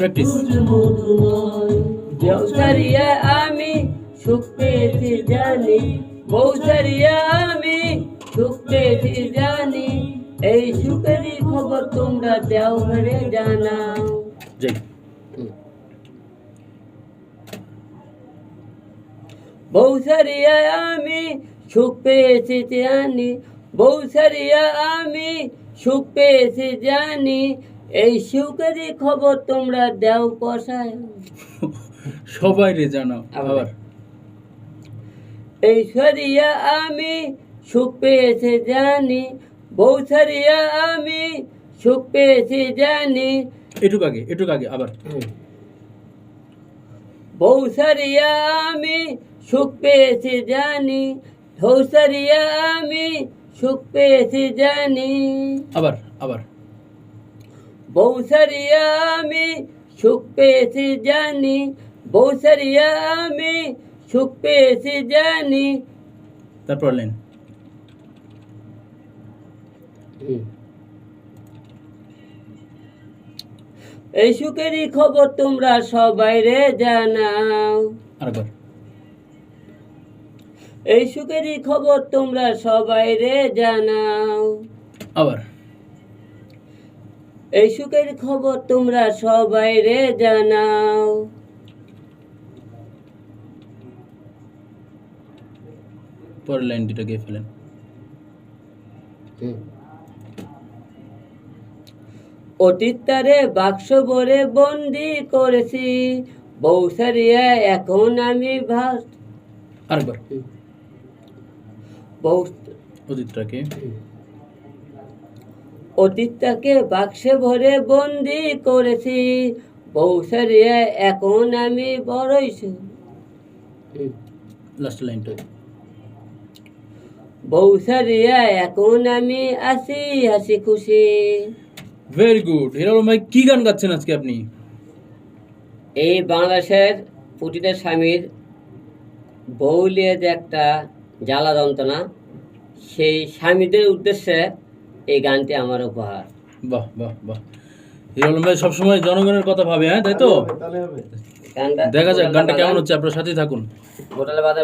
Practice বৌসারিয়া আমি সুখ পেয়েছি জানি। বৌসারিয়া আমি সুখ পেয়েছি জানি। এই সুখেরই খবর তোমরা দেও ঘরে জানাও যাই বৌসারিয়া আমি সুখ পেয়েছি জানি। বৌসারিয়া আমি সুখ পেয়েছি জানি। এই সুখেরই খবর তোমরা দেও কষায় সবাই রে জানাও আবার। আবার। ঐশ্বরিয়া আমি সুখ পেয়েছি জানি বৌসারিয়া আমি সুখ পেয়েছি জানি। এটুক আগে এটুক আগে আবার। বৌসারিয়া আমি সুখ পেয়েছি জানি ধৌসারিয়া আমি সুখ পেয়েছি জানি। আবার আবার। বৌসারিয়া আমি সুখ পেয়েছি জানি বৌসারিয়া আমি সুখ পেয়েছি জানি। তারপর লেন এই সুখেরই খবর তোমরা সবাই রে জানাও। আরেকবার। এই সুখেরই খবর তোমরা সবাই রে জানাও। আবার। এই সুখের খবর তোমরা সবাই রে জানাও। পরের লাইন দুটো গিয়ে ফেলেন। অতীত তারে বাক্স ভরে বন্দি করেছি বৌসারিয়া এখন আমি ভাস আরেকবার। বৌ অদিতটাকে অতীতটাকে বাক্সে ভরে বন্দি করেছি। বৌসারিয়া এখন আমি বড়ই লাস্ট লাইনটা বৌসারিয়া এখন আমি আসি হাসি খুশি। ভেরি গুড হিরালম ভাই কি গান গাচ্ছেন আজকে আপনি? এই বাংলাদেশের প্রতিটা স্বামীর বউলিয়ে যে একটা জ্বালা যন্ত্রণা। সেই স্বামীদের উদ্দেশ্যে এই গানটি আমার উপহার। বাহ বাহ বাহ। হিরালম ভাই সবসময় জনগণের কথা ভাবে হ্যাঁ তাই তো? দেখা যাক গানটা কেমন হচ্ছে আপনার সাথেই থাকুন। হোটেলে বাধা